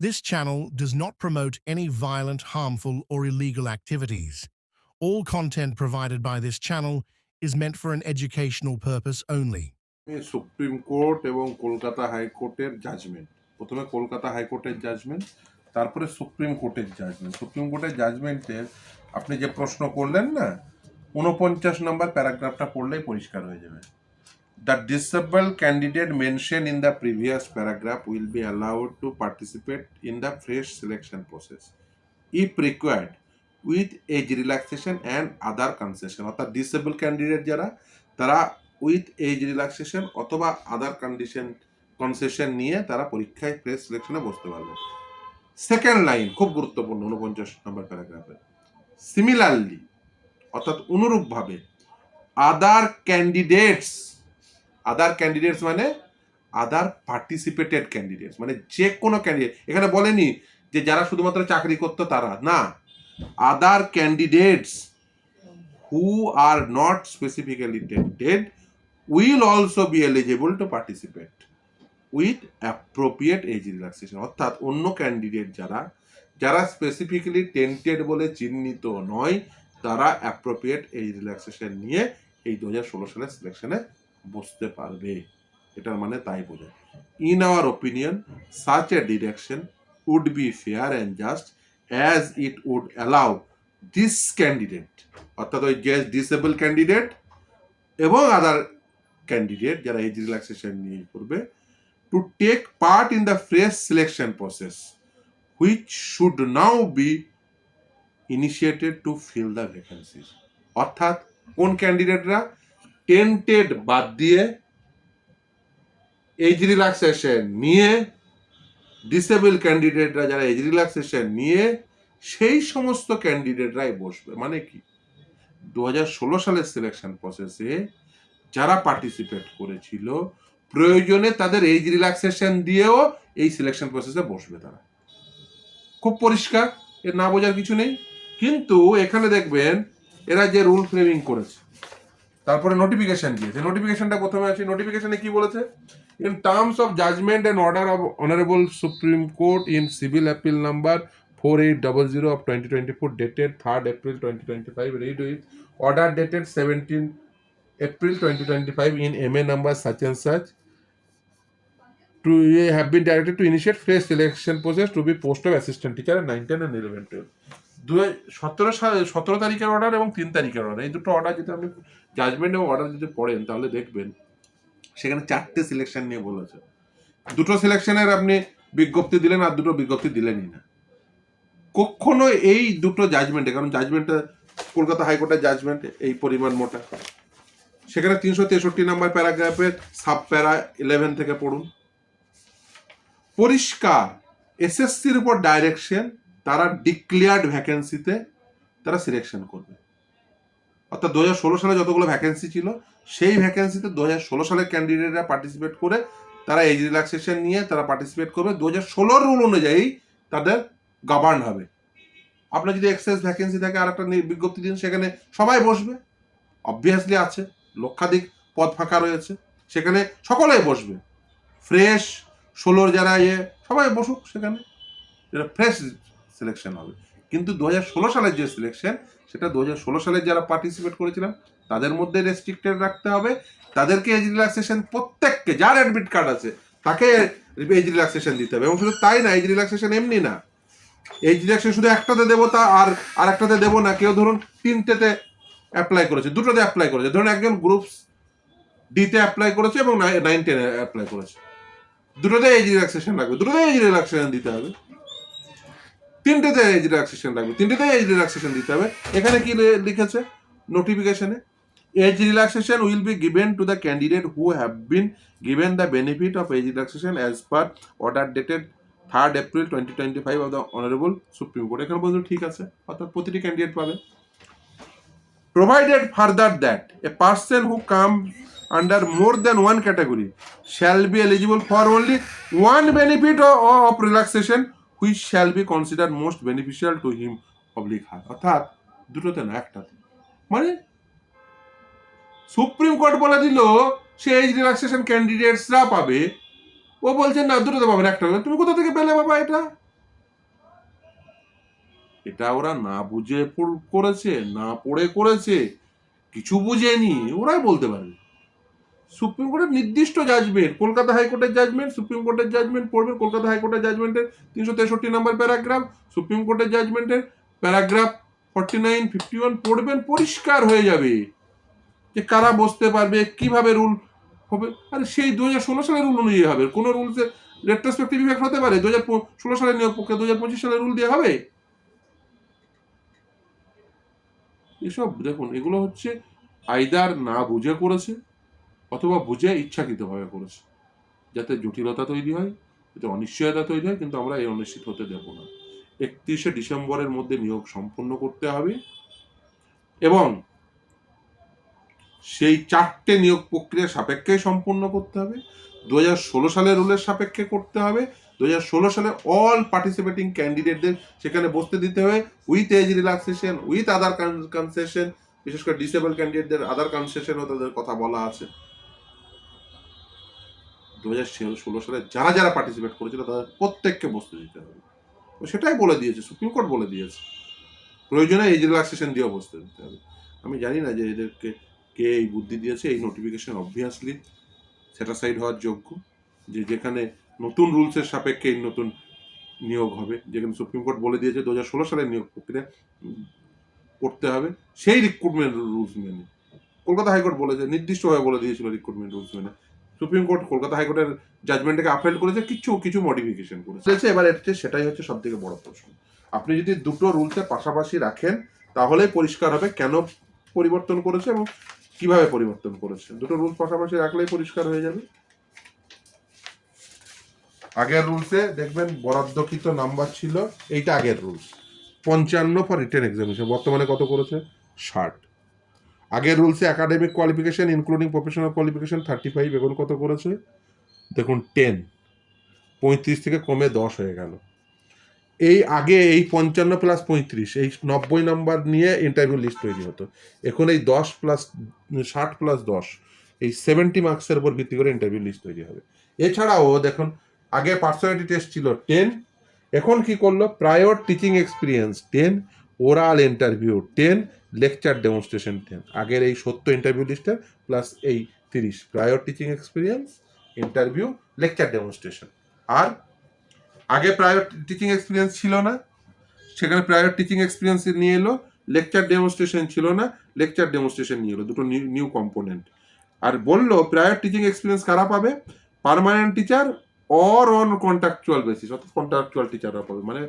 This channel does not promote any violent, harmful, or illegal activities. All content provided by this channel is meant for an educational purpose only. Supreme court এবং কলকাতা হাইকোর্টের judgement প্রথমে কলকাতা হাইকোর্টের judgement তারপরে supreme কোর্টের judgement supreme কোর্টের জাজমেন্টের আপনি যে প্রশ্ন করলেন না উনপঞ্চাশ নম্বর প্যারাগ্রাফটা পড়লেই পরিষ্কার হয়ে যাবে the disable candidate mention in the previous paragraph will be allowed to participate in the fresh selection process if required with age relaxation and other concession অর্থাৎ ডিসেবল ক্যান্ডিডেট যারা, তারা উইথ এজ রিল্যাক্সেশন অথবা আদার condition concession নিয়ে তারা পরীক্ষায় fresh সিলেকশনে বসতে পারবে। Second line খুব গুরুত্বপূর্ণ উনপঞ্চাশ নম্বর প্যারাগ্রাফে সিমিলারলি অর্থাৎ অনুরূপভাবে আদার ক্যান্ডিডেটস আদার ক্যান্ডিডেটস মানে আদার পার্টিসিপেটেড ক্যান্ডিডেটস মানে যে কোনো ক্যান্ডিডেট এখানে বলেনি যে যারা শুধুমাত্র চাকরি করতো তারা, না। Other candidates who are not specifically tempted will also be eligible to participate with appropriate age relaxation অর্থাৎ অন্য ক্যান্ডিডেট যারা যারা স্পেসিফিক্যালি টেন্টেড বলে চিহ্নিত নয়, তারা অ্যাপ্রোপ্রিয়েট এজ রিল্যাক্সেশন নিয়ে এই দু হাজার ষোলো সালের সিলেকশনে বসতে পারবে। এটার মানে তাই বোঝায় in our opinion such a direction would be fair and just as it would allow this candidate অর্থাৎ ওই যে ডিসেবল ক্যান্ডিডেট এবং আদার ক্যান্ডিডেট যারা এজ রিল্যাক্সেশন নিয়ে করবে to take part in the fresh selection process which should now be initiated to fill the vacancies অর্থাৎ কোন ক্যান্ডিডেটরা টেন্টেড বাদ দিয়ে এজ রিল্যাক্সেশন নিয়ে ডিসেবল ক্যান্ডিডেটরা যারা এজ রিল্যাক্সেশন নিয়ে সেই সমস্ত ক্যান্ডিডেটরাই বসবে। মানে কি? দু হাজার ষোলো সালের সিলেকশন প্রসেসে যারা পার্টিসিপেট করেছিল, প্রয়োজনে তাদের এজ রিল্যাক্সেশন দিয়েও এই সিলেকশন প্রসেসে বসবে তারা। খুব পরিষ্কার, এর না বোঝার কিছু নেই। কিন্তু এখানে দেখবেন, এরা যে রুল ফ্রেমিং করেছে তারপরে নোটিফিকেশন দিয়েছে নোটিফিকেশনটা প্রথমে আছে নোটিফিকেশনে কি বলেছে? In terms of judgment and order of honourable supreme court in civil appeal number four eight double zero of twenty twenty four dated third April twenty twenty five read with order dated seventeen April twenty twenty five in M A number such and such to been directed to initiate fresh selection process to be post of assistant teacher at nine ten and eleven twelve দু সতেরো সতেরো তারিখের order এবং তিন তারিখের order এই দুটো order যদি আপনি জাজমেন্ট এবং অর্ডার যদি পড়েন, তাহলে দেখবেন সেখানে চারটে সিলেকশন নিয়ে বলেছে দুটো সিলেকশনের আপনি বিজ্ঞপ্তি দিলেন আর দুটো বিজ্ঞপ্তি দিলেনই না। কখনো এই দুটো জাজমেন্টে কারণ জাজমেন্টটা কলকাতা হাইকোর্টের জাজমেন্ট এই পরিমাণ মোটা। সেখানে তিনশো তেষট্টি নাম্বার প্যারাগ্রাফের সাব প্যারা ইলেভেন থেকে পড়ুন। পরিষ্কার এসএসসির উপর ডাইরেকশন তারা ডিক্লেয়ার্ড ভ্যাকেন্সিতে তারা সিলেকশন করবে। অর্থাৎ দু হাজার ষোলো সালে যতগুলো ভ্যাকেন্সি ছিল, সেই ভ্যাকেন্সিতে দু হাজার ষোলো সালের ক্যান্ডিডেটরা পার্টিসিপেট করে তারা এজ রিল্যাক্সেশন নিয়ে তারা পার্টিসিপেট করবে। দু হাজার ষোলোর রুল অনুযায়ী তাদের গভর্ন হবে। আপনার যদি এক্সেস ভ্যাকেন্সি থাকে আর একটা বিজ্ঞপ্তি দিন, সেখানে সবাই বসবে। অবভিয়াসলি আছে, লক্ষাধিক পদ ফাঁকা রয়েছে, সেখানে সকলেই বসবে। ফ্রেশ ষোলোর যারা ইয়ে সবাই বসুক সেখানে। এটা ফ্রেশ সিলেকশন হবে। কিন্তু দু হাজার ষোলো সালের যে সিলেকশন সেটা দু হাজার ষোলো সালের যারা পার্টিসিপেট করেছিলাম, তাদের মধ্যে রেস্ট্রিক্টেড রাখতে হবে। তাদেরকে এজ রিল্যাক্সেশন প্রত্যেককে, যার অ্যাডমিট কার্ড আছে, তাকে এজ রিল্যাক্সেশন দিতে হবে। এবং শুধু তাই না এজ রিল্যাক্সেশন এমনি না। এজ রিল্যাক্সেশন শুধু একটাতে দেবো তা আর আর একটাতে দেবো না। কেউ ধরুন তিনটেতে অ্যাপ্লাই করেছে, দুটোতে অ্যাপ্লাই করেছে। ধরুন একজন গ্রুপ ডিতে অ্যাপ্লাই করেছে এবং নাইন টেনে অ্যাপ্লাই করেছে। দুটোতে এজ রিল্যাক্সেশন লাগবে। দুটোতে এজ রিল্যাক্সেশন দিতে হবে। তিনটেতে এজ রিল্যাক্সেশন লাগবে তিনটেতে এজ রিল্যাক্সেশন দিতে হবে। এখানে কি লিখেছে? নোটিফিকেশনে age relaxation will be given to the candidate who have been given the benefit of age relaxation as per order dated third April twenty twenty five of the honourable supreme court এখানে বলতে ঠিক আছে, অর্থাৎ প্রতিটি candidate পাবে। Provided further that a person who comes under more than one category shall be eligible for only benefit o- of relaxation which shall be consider most beneficial to him oblique her অর্থাৎ, দুটোতে না, একটাতে। মানে supreme court বলে দিল, সে age relaxation ক্যান্ডিডেটসরা পাবে। ও বলছে, না, দুটোতে পাবে না, একটা তুমি কোথা থেকে পেলে বাবা এটা? এটা ওরা না বুঝে করেছে, না পড়ে করেছে, কিছু বুঝেনি। ওরাই বলতে পারবে। সুপ্রিম কোর্টের নির্দিষ্ট জাজমেন্ট কলকাতা হাইকোর্টের জাজমেন্ট সুপ্রিম কোর্টের জাজমেন্ট পড়বেন কলকাতা হাইকোর্টের জাজমেন্টের তিনশো তেষট্টি নম্বর প্যারাগ্রাফ সুপ্রিম কোর্টের জাজমেন্টের paragraph forty nine fifty one পড়বেন, পরিষ্কার হয়ে যাবে যে কারা বসতে পারবে, কীভাবে রুল হবে। আরে সেই দু হাজার ষোলো সালের রুল অনুযায়ী হবে। কোনো রুলসে রেট্রোস্পেক্টিভ ইফেক্ট হতে পারে। দু হাজার ষোলো সালের নিয়োগ পক্ষে দু হাজার পঁচিশ সালের রুল দিয়ে হবে? এসব দেখুন, এগুলো হচ্ছে আইদার না বুঝে করেছে। অথবা বুঝে ইচ্ছাকৃতভাবে করেছে যাতে জটিলতা তৈরি হয়, যাতে অনিশ্চয়তা তৈরি হয়, কিন্তু আমরা এই অনিশ্চিত হতে দেব না। একত্রিশে ডিসেম্বরের মধ্যে নিয়োগ সম্পন্ন করতে হবে এবং সেই চারটে নিয়োগ প্রক্রিয়া সাপেক্ষে সম্পূর্ণ করতে হবে। দু হাজার ষোলো সালের রুলের সাপেক্ষে করতে হবে। দু হাজার ষোলো সালে অল পার্টিসিপেটিং ক্যান্ডিডেটদের সেখানে বসতে দিতে হবে with age relaxation with other concession বিশেষ করে ডিসেবল ক্যান্ডিডেটদের আদার কনসেশনও তাদের কথা বলা আছে। দু হাজার ষোলো সালে যারা যারা পার্টিসিপেট করেছিল তাদের প্রত্যেককে বসতে দিতে হবে। তো সেটাই বলে দিয়েছে সুপ্রিম কোর্ট বলে দিয়েছে। প্রয়োজনে এজ রিল্যাক্সেশন দিয়েও বসতে দিতে হবে। আমি জানি না যে এদেরকে কে এই বুদ্ধি দিয়েছে, এই নোটিফিকেশন অবভিয়াসলি স্যাটাসাইড হওয়ার যোগ্য। যে যেখানে নতুন রুলসের সাপেক্ষে এই নতুন নিয়োগ হবে, যেখানে সুপ্রিম কোর্ট বলে দিয়েছে দু হাজার ষোলো সালের নিয়োগ প্রক্রিয়া করতে হবে, সেই রিক্রুটমেন্ট রুলস মেনে। কলকাতা হাইকোর্ট বলেছে, নির্দিষ্টভাবে বলে দিয়েছিল রিক্রুটমেন্ট রুলস মেনে। সুপ্রিম কোর্ট, কলকাতা হাইকোর্টের জাজমেন্টটাকে আপেল করেছে, কিছু কিছু মডিফিকেশন করেছে। এবার হচ্ছে সেটাই হচ্ছে সব থেকে বড় প্রশ্ন। আপনি যদি দুটো রুলসের পাশাপাশি রাখেন তাহলেই পরিষ্কার হবে কেন পরিবর্তন করেছে এবং কীভাবে পরিবর্তন করেছে। দুটো রুলস পাশাপাশি রাখলেই পরিষ্কার হয়ে যাবে। আগের রুলসে দেখবেন বরাদ্দকৃত নাম্বার ছিল, এইটা আগের রুলস। পঞ্চান্ন ফর রিটার্ন এক্সামিনেশন বর্তমানে কত করেছে? ষাট। আগের রুলসে academic qualification including professional qualification thirty five এখন কত করেছে? দেখুন টেন পঁয়ত্রিশ থেকে কমে দশ হয়ে গেল। এই আগে এই পঞ্চান্ন প্লাস পঁয়ত্রিশ, এই নব্বই নাম্বার নিয়ে ইন্টারভিউ লিস্ট তৈরি হতো। এখন এই দশ প্লাস ষাট প্লাস দশ, এই সেভেন্টি মার্কসের উপর ভিত্তি করে ইন্টারভিউ লিস্ট তৈরি হবে। এছাড়াও দেখুন, আগে পার্সোনালিটি টেস্ট ছিল টেন এখন কি করল? Prior teaching experience ten oral interview ten lecture demonstration ten আগের এই সত্য ইন্টারভিউ লিস্টের প্লাস এই তিরিশ prior teaching experience interview lecture demonstration আর আগে প্রায়র টিচিং এক্সপিরিয়েন্স ছিল না, সেখানে প্রায়র টিচিং এক্সপিরিয়েন্স নিয়ে এলো লেকচার ডেমনস্ট্রেশন ছিল না লেকচার ডেমনস্ট্রেশন নিয়ে এলো, দুটো নিউ কম্পোনেন্ট আর বলল প্রায়র টিচিং এক্সপিরিয়েন্স কারা পাবে? Permanent teacher or on contractual basis অর্থাৎ কন্ট্রাকচুয়াল টিচাররা পাবে। মানে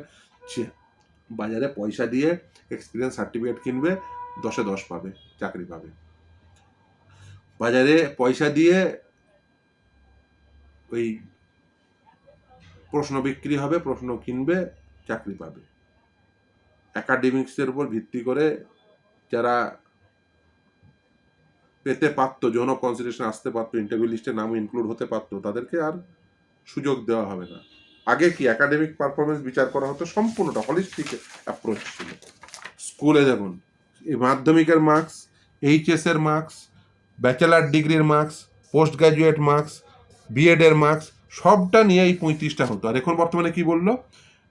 বাজারে পয়সা দিয়ে এক্সপিরিয়েন্স সার্টিফিকেট কিনবে, দশে দশ পাবে, চাকরি পাবে। বাজারে পয়সা দিয়ে ওই প্রশ্ন বিক্রি হবে, প্রশ্ন কিনবে, চাকরি পাবে। একাডেমিক্সের উপর ভিত্তি করে যারা পেতে পারতো, যৌন কনসিডারেশন আসতে পারতো ইন্টারভিউ লিস্টে নাম ইনক্লুড হতে পারতো, তাদেরকে আর সুযোগ দেওয়া হবে না। আগে কি একাডেমিক পারফরমেন্স বিচার করা হতো? সম্পূর্ণটা হলিস্টিক অ্যাপ্রোচ ছিল। স্কুলে এই মাধ্যমিকের মার্কস এইচএস এর মার্কস ব্যাচেলার ডিগ্রির মার্কস পোস্ট গ্র্যাজুয়েট মার্কস বিএডের মার্কস সবটা নিয়ে এই পঁয়ত্রিশটা হতো। আর এখন বর্তমানে কি বলল?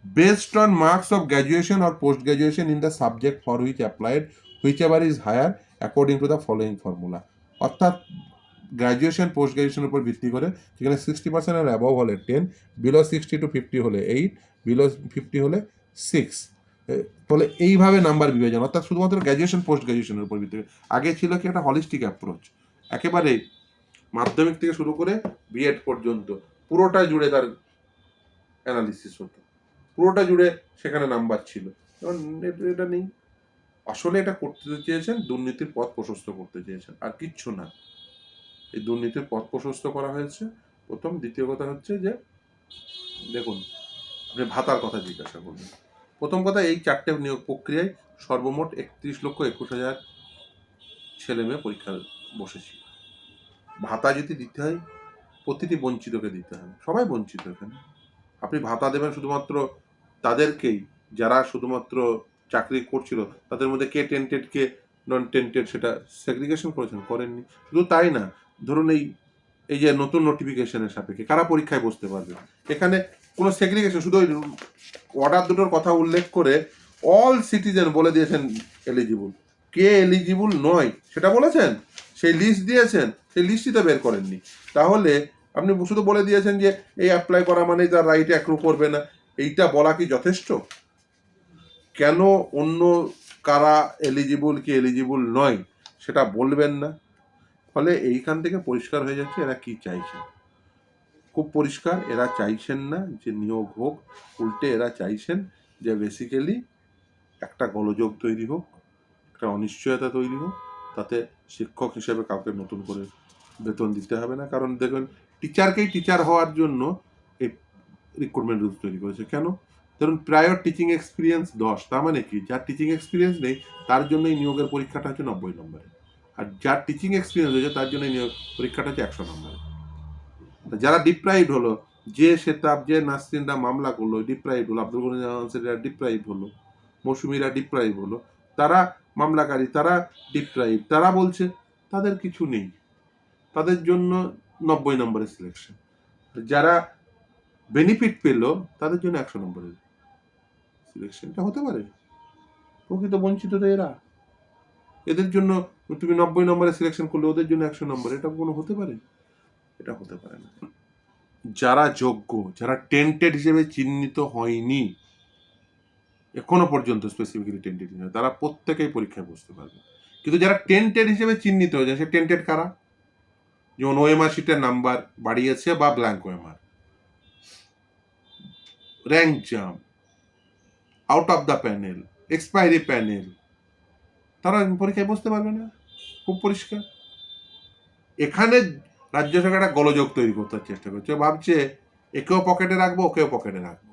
Based on marks of graduation or post graduation in the subject for which applied whichever is higher according to the following formula অর্থাৎ গ্র্যাজুয়েশন পোস্ট গ্র্যাজুয়েশনের উপর ভিত্তি করে, সেখানে সিক্সটি পার্সেন্টের অ্যাবভ হলে ten below sixty to fifty হলে eight below fifty হলে সিক্স ফলে এইভাবে নাম্বার বিবেচনা অর্থাৎ শুধুমাত্র গ্র্যাজুয়েশন পোস্ট গ্র্যাজুয়েশনের উপর ভিত্তি করে। আগে ছিল কি একটা হলিস্টিক অ্যাপ্রোচ একেবারে মাধ্যমিক থেকে শুরু করে বিএড পর্যন্ত পুরোটা জুড়ে তার অ্যানালিসিস হতো। পুরোটা জুড়ে সেখানে নাম্বার ছিল। এখন এটা নেই। আসলে এটা করতে চেয়েছেন, দুর্নীতির পথ প্রশস্ত করতে চেয়েছেন, আর কিচ্ছু না। এই দুর্নীতির পথ প্রশস্ত করা হয়েছে। প্রথম, দ্বিতীয় কথা হচ্ছে যে, দেখুন, আপনি ভাতার কথা জিজ্ঞাসা করবেন প্রথম কথা, এই চারটে নিয়োগ প্রক্রিয়ায় সর্বমোট একত্রিশ লক্ষ একুশ হাজার ছেলে মেয়ে পরীক্ষা বসেছিল। ভাতা যদি দিতে হয়, প্রতিটি বঞ্চিতকে দিতে হবে। সবাই বঞ্চিত এখানে। আপনি ভাতা দেবেন শুধুমাত্র তাদেরকেই, যারা শুধুমাত্র চাকরি করছিল, তাদের মধ্যে কে টেন্টেড কে নন টেন্টেড সেটা সেগ্রিগেশন করেছেন, করেননি। শুধু তাই না ধরুন এই এই যে নতুন নোটিফিকেশনের সাপেক্ষে, কারা পরীক্ষায় বসতে পারবে? এখানে কোনো সেগ্রিগেশন শুধু ওই অর্ডার দুটোর কথা উল্লেখ করে অল সিটিজেন বলে দিয়েছেন এলিজিবল কে এলিজিবল নয়, সেটা বলেছেন? সেই লিস্ট দিয়েছেন, সেই লিস্টই তো বের করেননি। তাহলে আপনি শুধু বলে দিয়েছেন যে এই অ্যাপ্লাই করা মানে তার রাইট অ্যাক্রু করবে না, এইটা বলা কি যথেষ্ট? কেন অন্য কারা এলিজিবল কি এলিজিবল নয়, সেটা বলবেন না? ফলে এইখান থেকে পরিষ্কার হয়ে যাচ্ছে এরা কি চাইছে। খুব পরিষ্কার, এরা চাইছেন না যে নিয়োগ হোক, উল্টে এরা চাইছেন যে বেসিক্যালি একটা গোলযোগ তৈরি হোক, একটা অনিশ্চয়তা তৈরি হোক, তাতে শিক্ষক হিসেবে কাউকে নতুন করে বেতন দিতে হবে না। কারণ দেখবেন টিচারকেই টিচার হওয়ার জন্য এই রিক্রুটমেন্ট রুলস তৈরি করেছে। কেন? ধরুন প্রায়র টিচিং এক্সপিরিয়েন্স দশ, তার মানে কি? যার টিচিং এক্সপিরিয়েন্স নেই, তার জন্য এই নিয়োগের পরীক্ষাটা হচ্ছে নব্বই নম্বরে। আর যার টিচিং এক্সপিরিয়েন্স হয়েছে তার জন্য নিয়োগ পরীক্ষাটা হচ্ছে একশো নম্বরে। যারা ডিপ্রাইভ হলো, যে সেতাব, যে নাসরিনরা মামলা করল ডিপ্রাইভ হলো, আব্দুল গনি আনসারিরা ডিপ্রাইভ হলো, মৌসুমিরা ডিপ্রাইভ হলো, তারা মামলাকারী, তারা ডিপ্রাইভ তারা বলছে তাদের কিছু নেই। তাদের জন্য নব্বই নম্বরের সিলেকশন যারা বেনিফিট পেল, তাদের জন্য একশো নম্বরের সিলেকশনটা হতে পারে। প্রকৃত বঞ্চিত তো এরা। এদের জন্য তুমি নব্বই নম্বরে সিলেকশন করলে, ওদের জন্য একশো নম্বর, এটা কোনো হতে পারে? এটা হতে পারে না। যারা যোগ্য, যারা টেন্টেড হিসেবে চিহ্নিত হয়নি, এখনও পর্যন্ত স্পেসিফিক্যালি টেন্টেড হিসেবে তারা প্রত্যেকেই পরীক্ষায় বসতে পারবে। কিন্তু যারা টেন্টেড হিসেবে চিহ্নিত হয়েছে, সে টেন্টেড কারা? যেমন ওএমআর শিটের নাম্বার বাড়িয়েছে বা blank OMR rank jam out of the panel expiry panel তারা পরীক্ষায় বসতে পারবে না। খুব পরিষ্কার। এখানে রাজ্য সরকার একটা গোলযোগ তৈরি করতে চেষ্টা করছে। ভাবছে, একেও পকেটে রাখব, ওকেও পকেটে রাখব।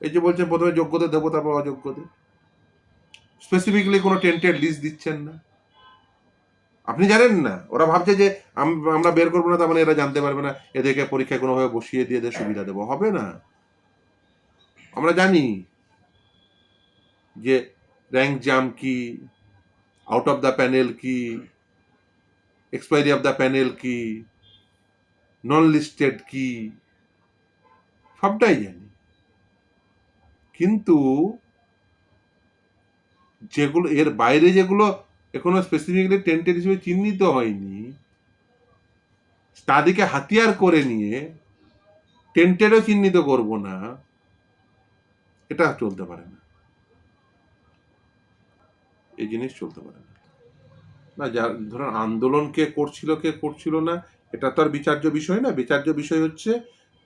এই যে বলছে প্রথমে যোগ্যতা দেবো, তারপর অযোগ্যতা স্পেসিফিকলি কোনো টেন্টেড লিস্ট দিচ্ছেন না। আপনি জানেন না। ওরা ভাবছে যে আমরা বের করব না, তার মানে এরা জানতে পারবে না, এদেরকে পরীক্ষায় কোনোভাবে বসিয়ে দিয়ে এদের সুবিধা দেবো। হবে না। আমরা জানি যে র্যাঙ্ক জাম কি আউট অফ দ্য প্যানেল কি এক্সপায়ারি অফ দ্য প্যানেল কি নন লিস্টেড কি সবটাই জানি। কিন্তু যেগুলো, এর বাইরে যেগুলো এখনও স্পেসিফিকলি টেন্টেড হিসেবে চিহ্নিত হয়নি, তাদেরকে হাতিয়ার করে নিয়ে টেন্টেডও চিহ্নিত করব না, এটা চলতে পারে না। এই জিনিস চলতে পারে না। না, যা, ধরুন আন্দোলন কে করছিল কে করছিল না, এটা তো আর বিচার্য বিষয় না। বিচার্য বিষয় হচ্ছে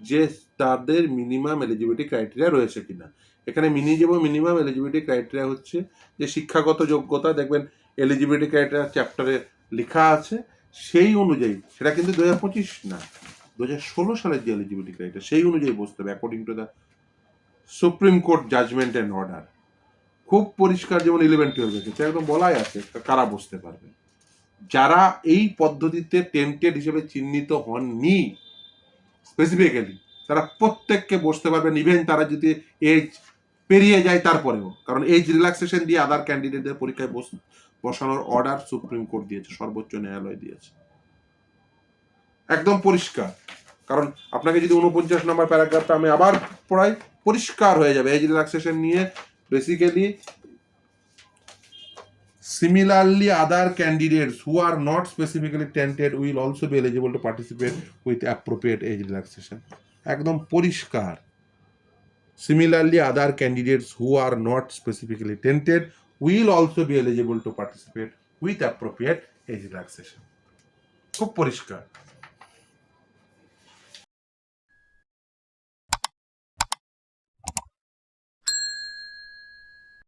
যে তাদের মিনিমাম এলিজিবিলিটি ক্রাইটেরিয়া রয়েছে কিনা। এখানে মিনিমাম মিনিমাম এলিজিবিলিটি ক্রাইটেরিয়া হচ্ছে যে শিক্ষাগত যোগ্যতা, দেখবেন এলিজিবিলিটি ক্রাইটেরিয়া চ্যাপ্টারে লেখা আছে, সেই অনুযায়ী, সেটা কিন্তু দু হাজার পঁচিশ না দু হাজার ষোলো সালের যে এলিজিবিলিটি ক্রাইটেরিয়া সেই অনুযায়ী বসতে হবে according to the supreme court judgment and order খুব পরিষ্কার যেমন ইলেভেন টুয়েলভ এসেছে একদম বলাই আছে কারা বসতে পারবে? যারা এই পদ্ধতিতে টেন্টেড হিসেবে চিহ্নিত হননি স্পেসিফিক্যালি তারা প্রত্যেককে বসতে পারবেন ইভেন তারা যদি এজ পেরিয়ে যায় তারপরেও, কারণ এজ রিল্যাক্সেশন দিয়ে আদার ক্যান্ডিডেটদের পরীক্ষায় বস, বসানোর অর্ডার সুপ্রিম কোর্ট দিয়েছে, সর্বোচ্চ ন্যায়ালয় দিয়েছে। একদম পরিষ্কার, কারণ আপনাকে যদি উনপঞ্চাশ নম্বর প্যারাগ্রাফটা আমি আবার পড়াই, পরিষ্কার হয়ে যাবে এজ রিল্যাক্সেশন নিয়ে basically Similarly, other candidates who are not specifically tented will also be eligible to participate with appropriate age relaxation. একদম পরিষ্কার Similarly, other candidates who are not specifically tented will also be eligible to participate with appropriate age relaxation. খুব পরিষ্কার